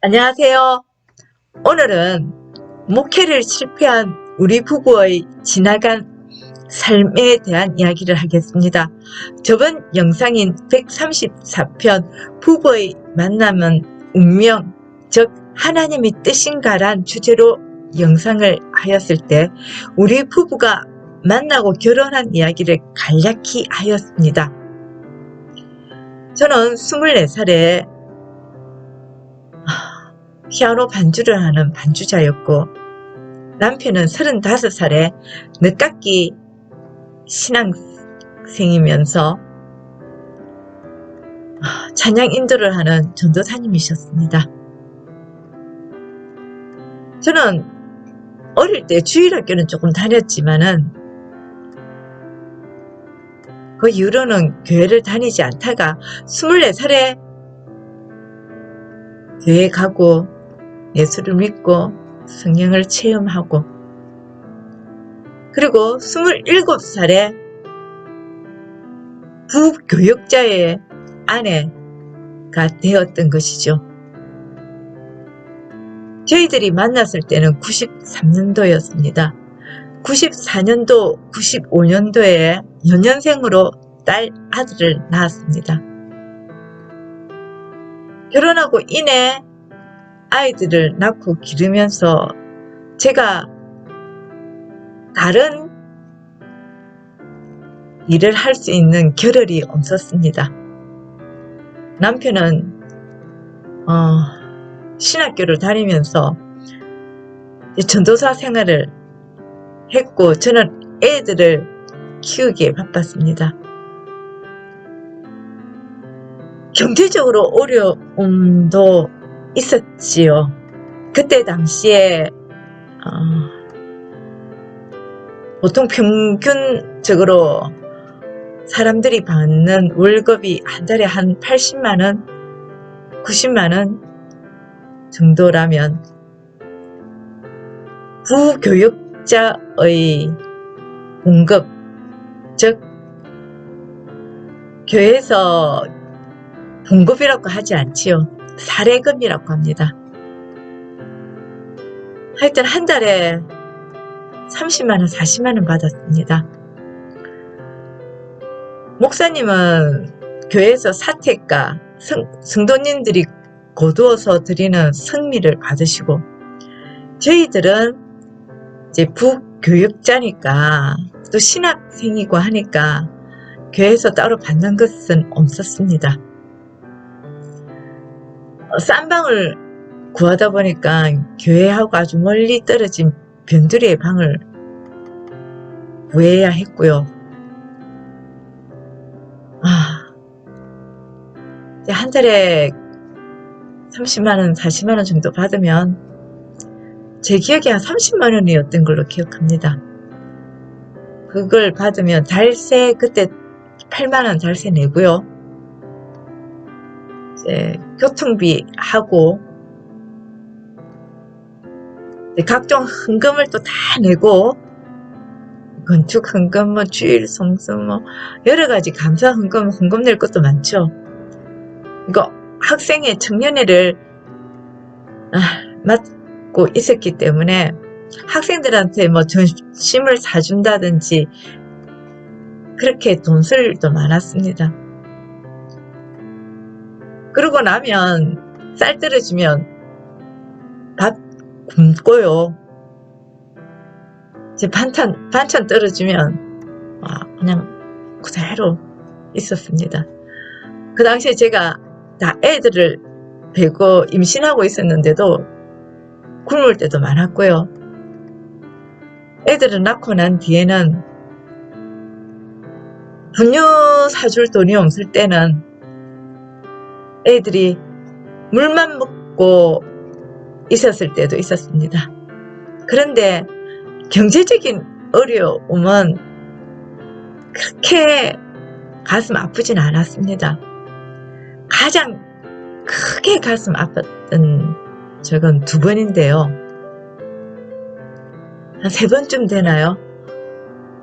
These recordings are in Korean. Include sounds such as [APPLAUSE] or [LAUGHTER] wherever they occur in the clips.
안녕하세요. 오늘은 목회를 실패한 우리 부부의 지나간 삶에 대한 이야기를 하겠습니다. 저번 영상인 134편 부부의 만남은 운명, 즉 하나님의 뜻인가란 주제로 영상을 하였을 때 우리 부부가 만나고 결혼한 이야기를 간략히 하였습니다. 저는 24살에 피아노 반주를 하는 반주자였고 남편은 35살에 늦깎이 신앙생이면서 아, 찬양 인도를 하는 전도사님이셨습니다. 저는 어릴 때 주일학교는 조금 다녔지만은 그 이후로는 교회를 다니지 않다가 24살에 교회 가고 예수를 믿고 성령을 체험하고 그리고 27살에 부교육자의 아내가 되었던 것이죠. 저희들이 만났을 때는 93년도였습니다. 94년도, 95년도에 연년생으로 딸 아들을 낳았습니다. 결혼하고 이내 아이들을 낳고 기르면서 제가 다른 일을 할 수 있는 겨를이 없었습니다. 남편은 어, 신학교를 다니면서 전도사 생활을 했고 저는 애들을 키우기에 바빴습니다. 경제적으로 어려움도 있었지요. 그때 당시에 어, 보통 평균적으로 사람들이 받는 월급이 한 달에 한 80만원, 90만원 정도라면 부교육자의 공급, 즉 교회에서 봉급이라고 하지 않지요. 사례금이라고 합니다. 하여튼 한 달에 30만원, 40만원 받았습니다. 목사님은 교회에서 사택과 성, 성도님들이 거두어서 드리는 성미를 받으시고 저희들은 이제 부교육자니까 또 신학생이고 하니까 교회에서 따로 받는 것은 없었습니다. 어, 싼 방을 구하다 보니까 교회하고 아주 멀리 떨어진 변두리의 방을 구해야 했고요. 아, 한 달에 30만원, 40만원 정도 받으면 제 기억에 한 30만원이었던 걸로 기억합니다. 그걸 받으면 달세, 그때 8만원 달세 내고요. 이제 교통비 하고 각종 헌금을 또 다 내고 건축 헌금, 뭐 주일 송수, 뭐 여러 가지 감사 헌금, 헌금 낼 것도 많죠. 이거 학생의 청년회를 아, 맡고 있었기 때문에 학생들한테 뭐 점심을 사준다든지 그렇게 돈쓸도 많았습니다. 그러고 나면 쌀 떨어지면 밥 굶고요. 이제 반찬, 반찬 떨어지면 아, 그냥 그대로 있었습니다. 그 당시에 제가 다 애들을 베고 임신하고 있었는데도 굶을 때도 많았고요. 애들을 낳고 난 뒤에는 분유 사줄 돈이 없을 때는 애들이 물만 먹고 있었을 때도 있었습니다. 그런데 경제적인 어려움은 그렇게 가슴 아프진 않았습니다. 가장 크게 가슴 아팠던 적은 두 번인데요. 한 세 번쯤 되나요?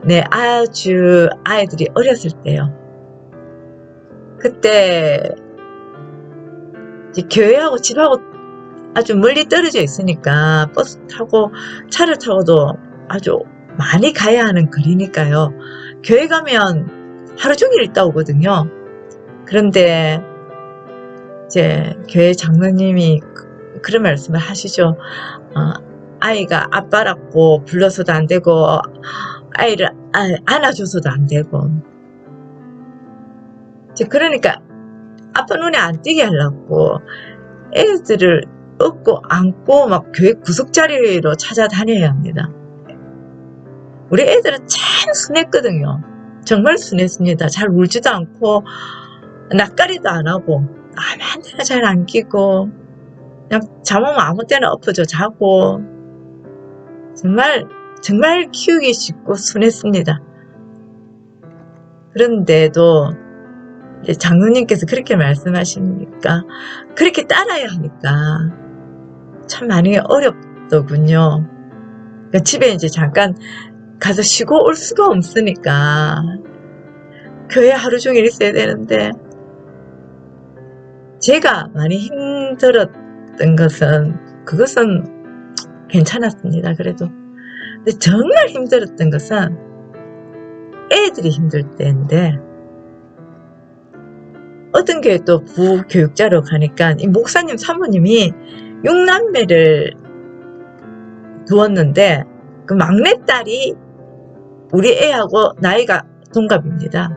네, 아주 아이들이 어렸을 때요. 그때 교회하고 집하고 아주 멀리 떨어져 있으니까 버스 타고 차를 타고도 아주 많이 가야 하는 거리니까요. 교회 가면 하루 종일 있다 오거든요. 그런데 이제 교회 장로님이 그- 그런 말씀을 하시죠. 어, 아이가 아빠라고 불러서도 안 되고 아이를 아- 안아줘서도 안 되고 그러니까 아빠 눈에 안 띄게 하려고 애들을 업고 안고 막 교회 구석 자리로 찾아다녀야 합니다. 우리 애들은 참 순했거든요. 정말 순했습니다. 잘 울지도 않고 낯가리도 안 하고 아무 데나 잘 안 끼고 그냥 잠오면 아무 때나 엎어져 자고 정말 정말 키우기 쉽고 순했습니다. 그런데도 장로님께서 그렇게 말씀하시니까 그렇게 따라야 하니까 참 많이 어렵더군요. 그러니까 집에 이제 잠깐 가서 쉬고 올 수가 없으니까 교회 하루 종일 있어야 되는데 제가 많이 힘들었던 것은 그것은 괜찮았습니다. 그래도 근데 정말 힘들었던 것은 애들이 힘들 때인데 어떤 교회 또 부교육자로 가니까 이 목사님 사모님이 육남매를 두었는데 그 막내딸이 우리 애하고 나이가 동갑입니다.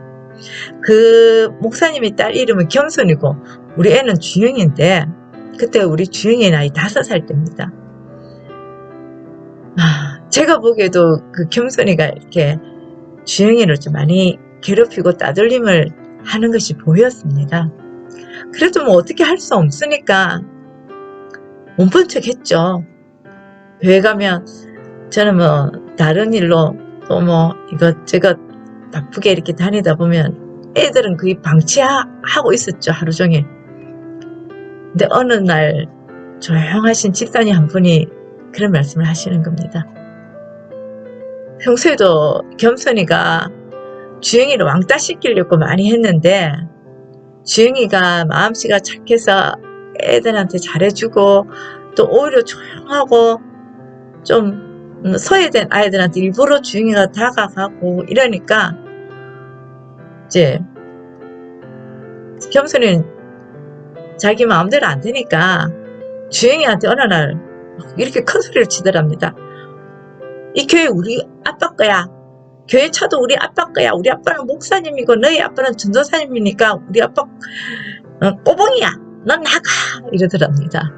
그 목사님의 딸 이름은 겸손이고 우리 애는 주영인데 그때 우리 주영이 나이 다섯 살 때입니다. 아, 제가 보기에도 그 겸손이가 이렇게 주영이를 좀 많이 괴롭히고 따돌림을 하는 것이 보였습니다. 그래도 뭐 어떻게 할 수 없으니까 척 했죠. 교회 가면 저는 뭐 다른 일로 또 뭐 이것저것 바쁘게 이렇게 다니다 보면 애들은 거의 방치하고 있었죠. 하루 종일. 근데 어느 날 조용하신 집사님 한 분이 그런 말씀을 하시는 겁니다. 평소에도 겸손이가 주영이를 왕따 시키려고 많이 했는데 주영이가 마음씨가 착해서 애들한테 잘해주고 또 오히려 조용하고 좀 음, 소외된 아이들한테 일부러 주영이가 다가가고 이러니까 이제 겸손이는 자기 마음대로 안 되니까 주영이한테 어느 날 이렇게 큰 소리를 치더랍니다. 이 교회 우리 아빠 거야. 교회 차도 우리 아빠 거야. 우리 아빠는 목사님이고 너희 아빠는 전도사님이니까 우리 아빠 어, 꼬봉이야. 넌 나가 이러더랍니다.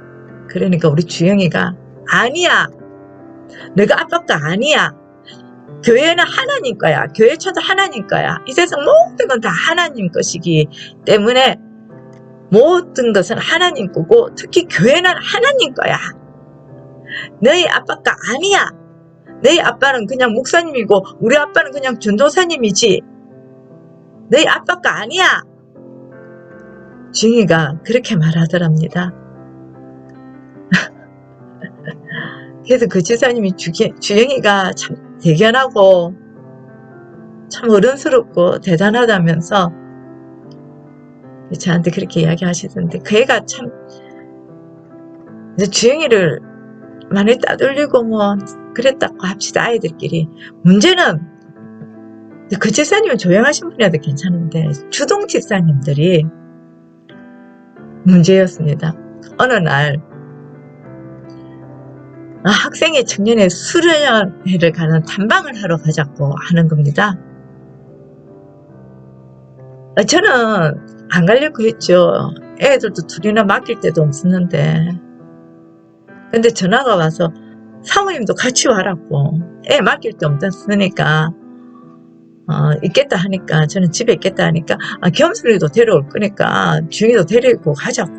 그러니까 우리 주영이가 아니야. 내가 아빠 거 아니야. 교회는 하나님 거야. 교회 차도 하나님 거야. 이 세상 모든 건 다 하나님 것이기 때문에 모든 것은 하나님 거고 특히 교회는 하나님 거야. 너희 아빠 거 아니야. 너희 아빠는 그냥 목사님이고 우리 아빠는 그냥 전도사님이지. 너희 아빠 거 아니야. 중이가 그렇게 말하더랍니다. [LAUGHS] 그래서 그 지사님이 주영이가 참 대견하고 참 어른스럽고 대단하다면서 저한테 그렇게 이야기하시던데 그 애가 참 주영이를 많이 따돌리고 뭐 그랬다고 합시다 아이들끼리 문제는 그 집사님은 조용하신 분이라도 괜찮은데 주동 집사님들이 문제였습니다. 어느 날 아, 학생회 청년회 수련회를 가는 탐방을 하러 가자고 하는 겁니다. 아, 저는 안 가려고 했죠. 애들도 둘이나 맡길 데도 없었는데. 근데 전화가 와서 사모님도 같이 와라고. 애 맡길 데 없었으니까, 어, 있겠다 하니까, 저는 집에 있겠다 하니까, 아, 겸손이도 데려올 거니까, 중이도 데리고 가자고.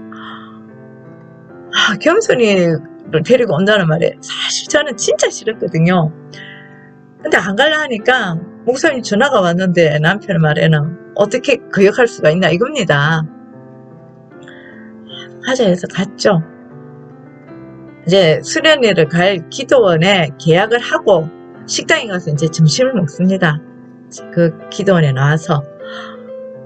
아, 겸손이를 데리고 온다는 말에 사실 저는 진짜 싫었거든요. 근데 안 갈라 하니까, 목사님 전화가 왔는데, 남편 말에는 어떻게 거역할 수가 있나 이겁니다. 하자 해서 갔죠. 이제 수련회를 갈 기도원에 계약을 하고 식당에 가서 이제 점심을 먹습니다. 그 기도원에 나와서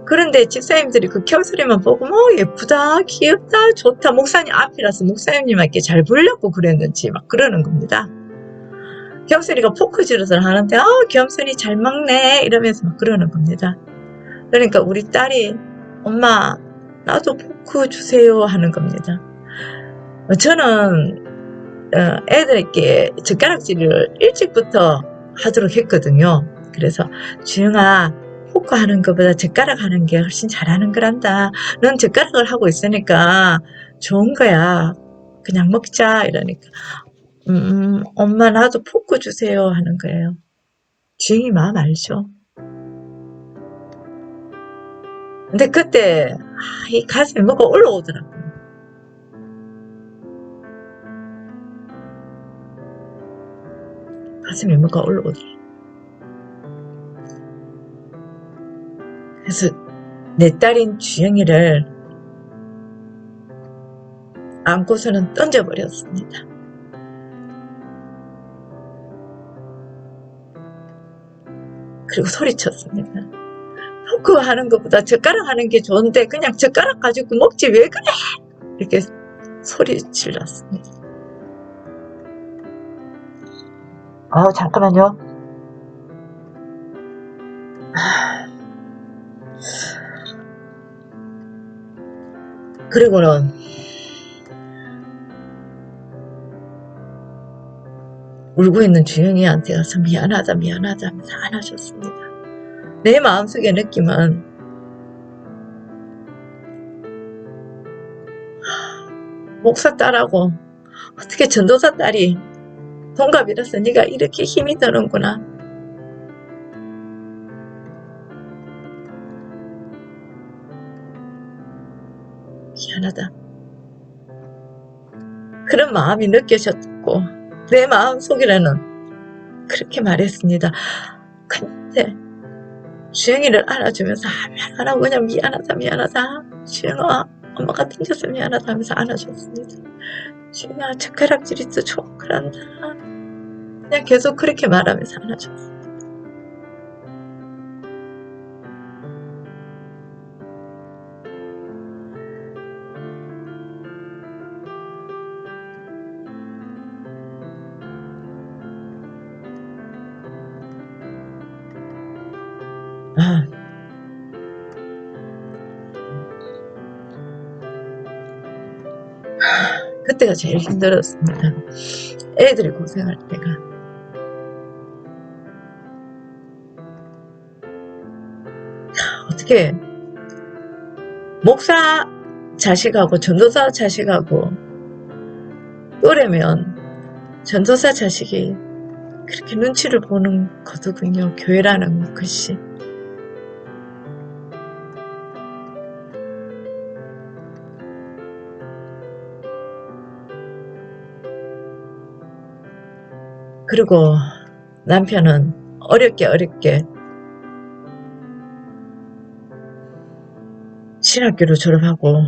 그런데 집사님들이 그 경소리만 보고 뭐 예쁘다 귀엽다 좋다 목사님 앞이라서 목사님님께 잘 보려고 그랬는지 막 그러는 겁니다. 경선이가 포크질을 하는데 아 겸손이 잘 먹네 이러면서 막 그러는 겁니다. 그러니까 우리 딸이 엄마 나도 포크 주세요 하는 겁니다. 어, 저는 어, 애들에게 젓가락질을 일찍부터 하도록 했거든요. 그래서 주영아 포크 하는 것보다 젓가락 하는 게 훨씬 잘하는 거란다. 넌 젓가락을 하고 있으니까 좋은 거야. 그냥 먹자 이러니까 음, 엄마 나도 포크 주세요 하는 거예요. 주영이 마음 알죠? 근데 그때 아, 이 가슴에 뭐가 올라오더라고 가슴에 뭐가 올라오더라고요. 그래서 내 딸인 주영이를 안고서는 던져버렸습니다. 그리고 소리쳤습니다. 포크 하는 것보다 젓가락 하는 게 좋은데 그냥 젓가락 가지고 먹지 왜 그래? 이렇게 소리 질렀습니다. 아 잠깐만요. 그리고는 울고 있는 주영이한테 가서 미안하다 미안하다 하면서 안아줬습니다. 내 마음속의 느낌은 목사 딸하고 어떻게 전도사 딸이 동갑이라서 네가 이렇게 힘이 드는구나. 미안하다. 그런 마음이 느껴졌고 내 마음 속이라는 그렇게 말했습니다. 근데 주영이를 안아주면서 아, 안하고 그냥 미안하다 미안하다 주영아 엄마가 튕겨서 미안하다 하면서 안아줬습니다. 주영아 젓가락질 있어 좋아 그런다. 그냥 계속 그렇게 말하면서 안아줬습니다. 아. 그때가 제일 힘들었습니다. 애들이 고생할 때가. 어떻게 목사 자식하고 전도사 자식하고 또래면 전도사 자식이 그렇게 눈치를 보는 거더군요. 교회라는 것이. 그리고 남편은 어렵게 어렵게 신학교를 졸업하고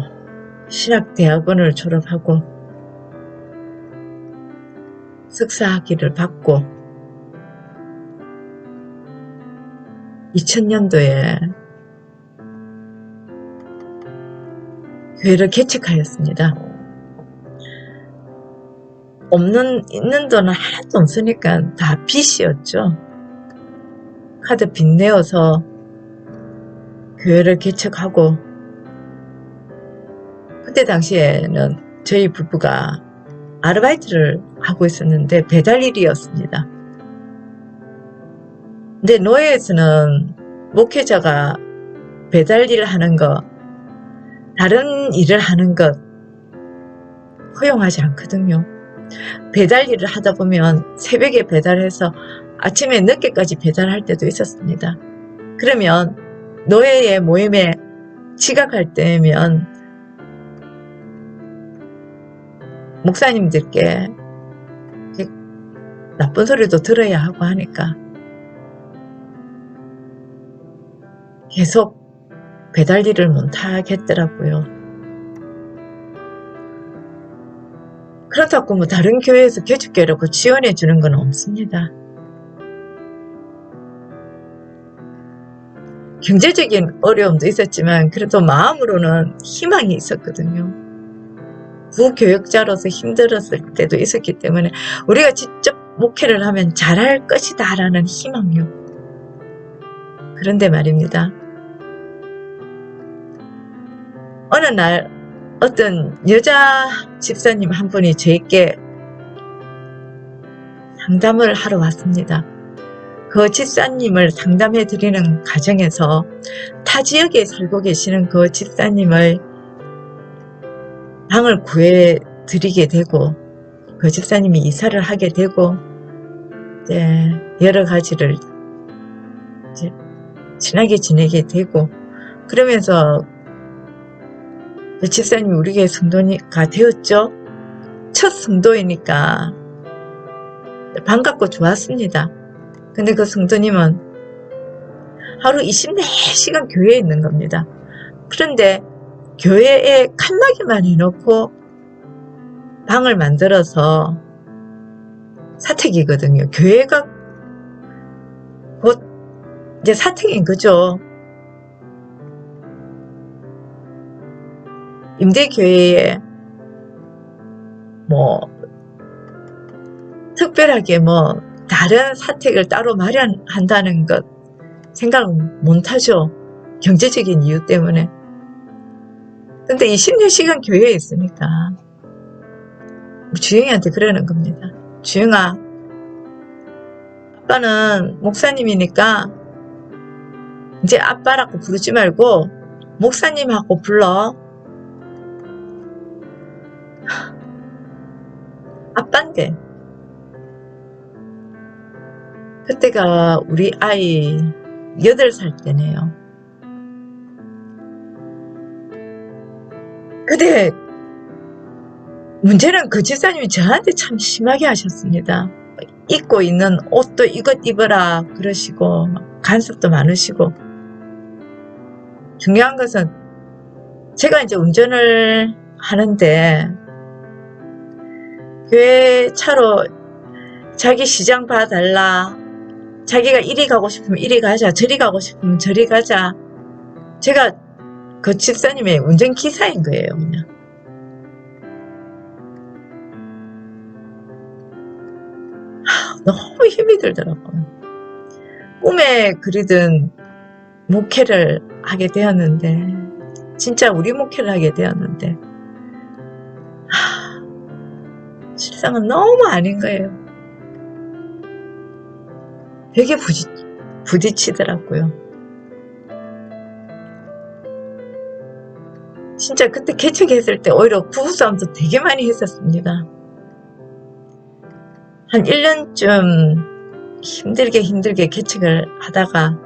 신학대학원을 졸업하고 석사학위를 받고 2000년도에 교회를 개척하였습니다. 없는 있는 돈은 하나도 없으니까 다 빚이었죠. 카드 빚 내어서 교회를 개척하고 그때 당시에는 저희 부부가 아르바이트를 하고 있었는데 배달 일이었습니다. 근데 노예에서는 목회자가 배달 일을 하는 것, 다른 일을 하는 것 허용하지 않거든요. 배달 일을 하다 보면 새벽에 배달해서 아침에 늦게까지 배달할 때도 있었습니다. 그러면 노예의 모임에 지각할 때면 목사님들께 나쁜 소리도 들어야 하고 하니까 계속 배달 일을 못하겠더라고요. 그렇다고 뭐 다른 교회에서 개척교회라고 지원해 주는 건 없습니다. 경제적인 어려움도 있었지만 그래도 마음으로는 희망이 있었거든요. 부교육자로서 힘들었을 때도 있었기 때문에 우리가 직접 목회를 하면 잘할 것이다 라는 희망요. 그런데 말입니다. 어느 날 어떤 여자 집사님 한 분이 저에게 상담을 하러 왔습니다. 그 집사님을 상담해 드리는 과정에서 타 지역에 살고 계시는 그 집사님을 방을 구해 드리게 되고 그 집사님이 이사를 하게 되고 이제 여러 가지를 이제 친하게 지내게 되고 그러면서 그 집사님이 우리 교회 성도가 되었죠. 첫 성도이니까 반갑고 좋았습니다. 근데 그 성도님은 하루 24시간 교회에 있는 겁니다. 그런데 교회에 칸막이만 해놓고 방을 만들어서 사택이거든요. 교회가 곧 이제 사택인 거죠. 임대교회에 뭐 특별하게 뭐 다른 사택을 따로 마련한다는 것 생각 못하죠. 경제적인 이유 때문에. 근데 20년시간 교회에 있으니까 주영이한테 그러는 겁니다. 주영아, 아빠는 목사님이니까 이제 아빠라고 부르지 말고 목사님하고 불러. 아빠인데. 그때가 우리 아이 8살 때네요. 근데 문제는 그 집사님이 저한테 참 심하게 하셨습니다. 입고 있는 옷도 이것 입어라 그러시고 간섭도 많으시고. 중요한 것은 제가 이제 운전을 하는데 교회 차로 자기 시장 봐달라. 자기가 이리 가고 싶으면 이리 가자. 저리 가고 싶으면 저리 가자. 제가 그 집사님의 운전기사인 거예요 그냥 너무 힘이 들더라고요. 꿈에 그리던 목회를 하게 되었는데, 진짜 우리 목회를 하게 되었는데, 하, 실상은 너무 아닌 거예요. 되게 부딪, 부딪히더라고요. 진짜 그때 개척했을 때 오히려 부부싸움도 되게 많이 했었습니다. 한 1년쯤 힘들게 힘들게 개척을 하다가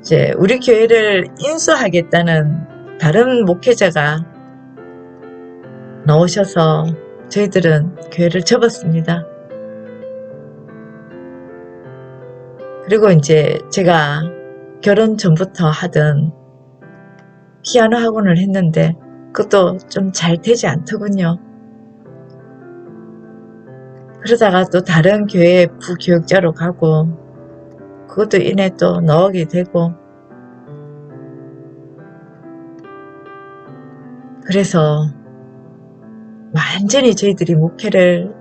이제 우리 교회를 인수하겠다는 다른 목회자가 나오셔서 저희들은 교회를 접었습니다. 그리고 이제 제가 결혼 전부터 하던 피아노 학원을 했는데 그것도 좀 잘 되지 않더군요. 그러다가 또 다른 교회 부교육자로 가고 그것도 인해 또 나오게 되고 그래서 완전히 저희들이 목회를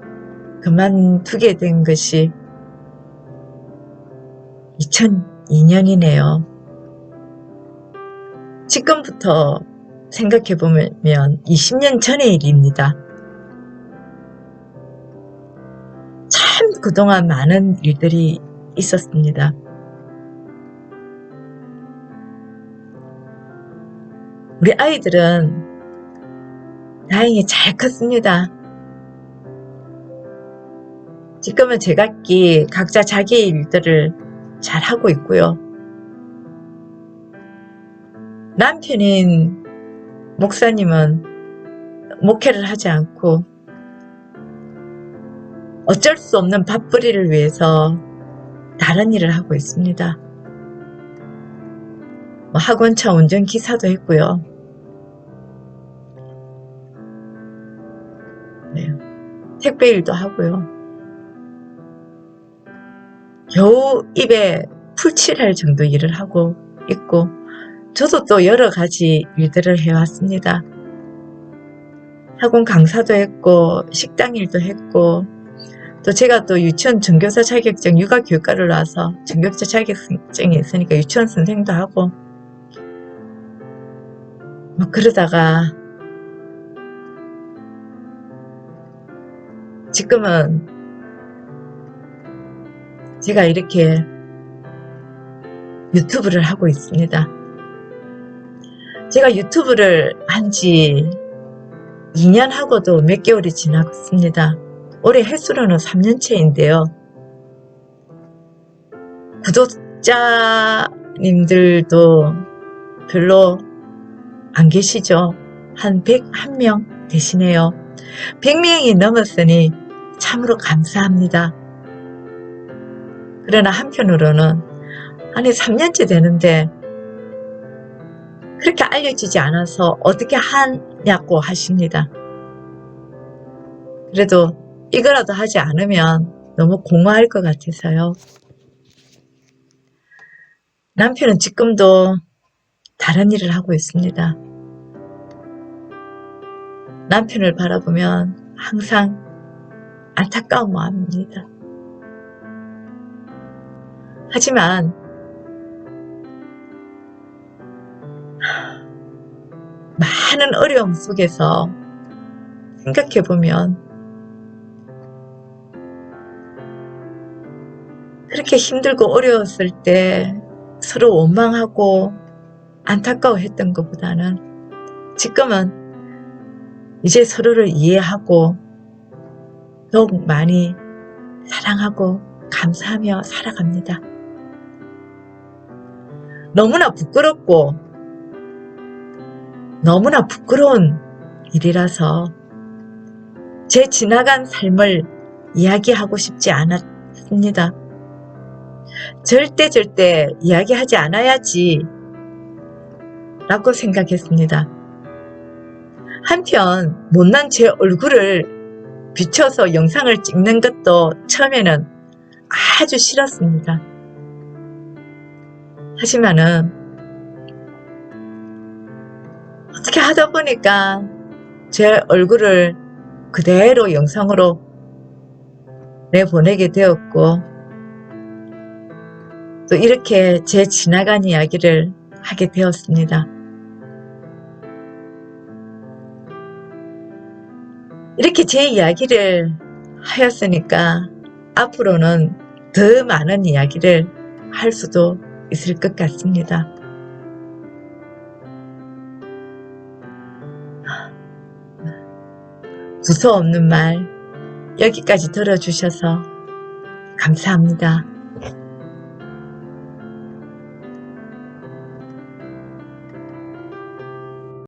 그만두게 된 것이 2002년이네요. 지금부터 생각해보면 20년 전의 일입니다. 참 그동안 많은 일들이 있었습니다. 우리 아이들은 다행히 잘 컸습니다. 지금은 제각기 각자 자기 일들을 잘 하고 있고요. 남편인 목사님은 목회를 하지 않고 어쩔 수 없는 밥벌이를 위해서 다른 일을 하고 있습니다. 뭐 학원차 운전 기사도 했고요. 네. 택배 일도 하고요. 겨우 입에 풀칠할 정도 일을 하고 있고 저도 또 여러 가지 일들을 해왔습니다. 학원 강사도 했고 식당 일도 했고 또 제가 또 유치원 전교사 자격증 육아교육과를 나와서 전교사 자격증이 있으니까 유치원 선생도 하고 뭐 그러다가 지금은 제가 이렇게 유튜브를 하고 있습니다. 제가 유튜브를 한 지 2년 하고도 몇 개월이 지났습니다. 올해 횟수로는 3년째인데요. 구독자님들도 별로 안 계시죠? 한 101명 되시네요. 100명이 넘었으니 참으로 감사합니다. 그러나 한편으로는 아니 3년째 되는데 그렇게 알려지지 않아서 어떻게 하냐고 하십니다. 그래도 이거라도 하지 않으면 너무 공허할 것 같아서요. 남편은 지금도 다른 일을 하고 있습니다. 남편을 바라보면 항상 안타까운 마음입니다. 하지만 많은 어려움 속에서 생각해 보면 그렇게 힘들고 어려웠을 때 서로 원망하고 안타까워했던 것보다는 지금은 이제 서로를 이해하고 더욱 많이 사랑하고 감사하며 살아갑니다. 너무나 부끄럽고 너무나 부끄러운 일이라서 제 지나간 삶을 이야기하고 싶지 않았습니다. 절대 절대 이야기하지 않아야지 라고 생각했습니다. 한편 못난 제 얼굴을 비춰서 영상을 찍는 것도 처음에는 아주 싫었습니다. 하지만은 어떻게 하다 보니까 제 얼굴을 그대로 영상으로 내보내게 되었고 또 이렇게 제 지나간 이야기를 하게 되었습니다. 이렇게 제 이야기를 하였으니까 앞으로는 더 많은 이야기를 할 수도 있을 것 같습니다. 두서 없는 말 여기까지 들어주셔서 감사합니다.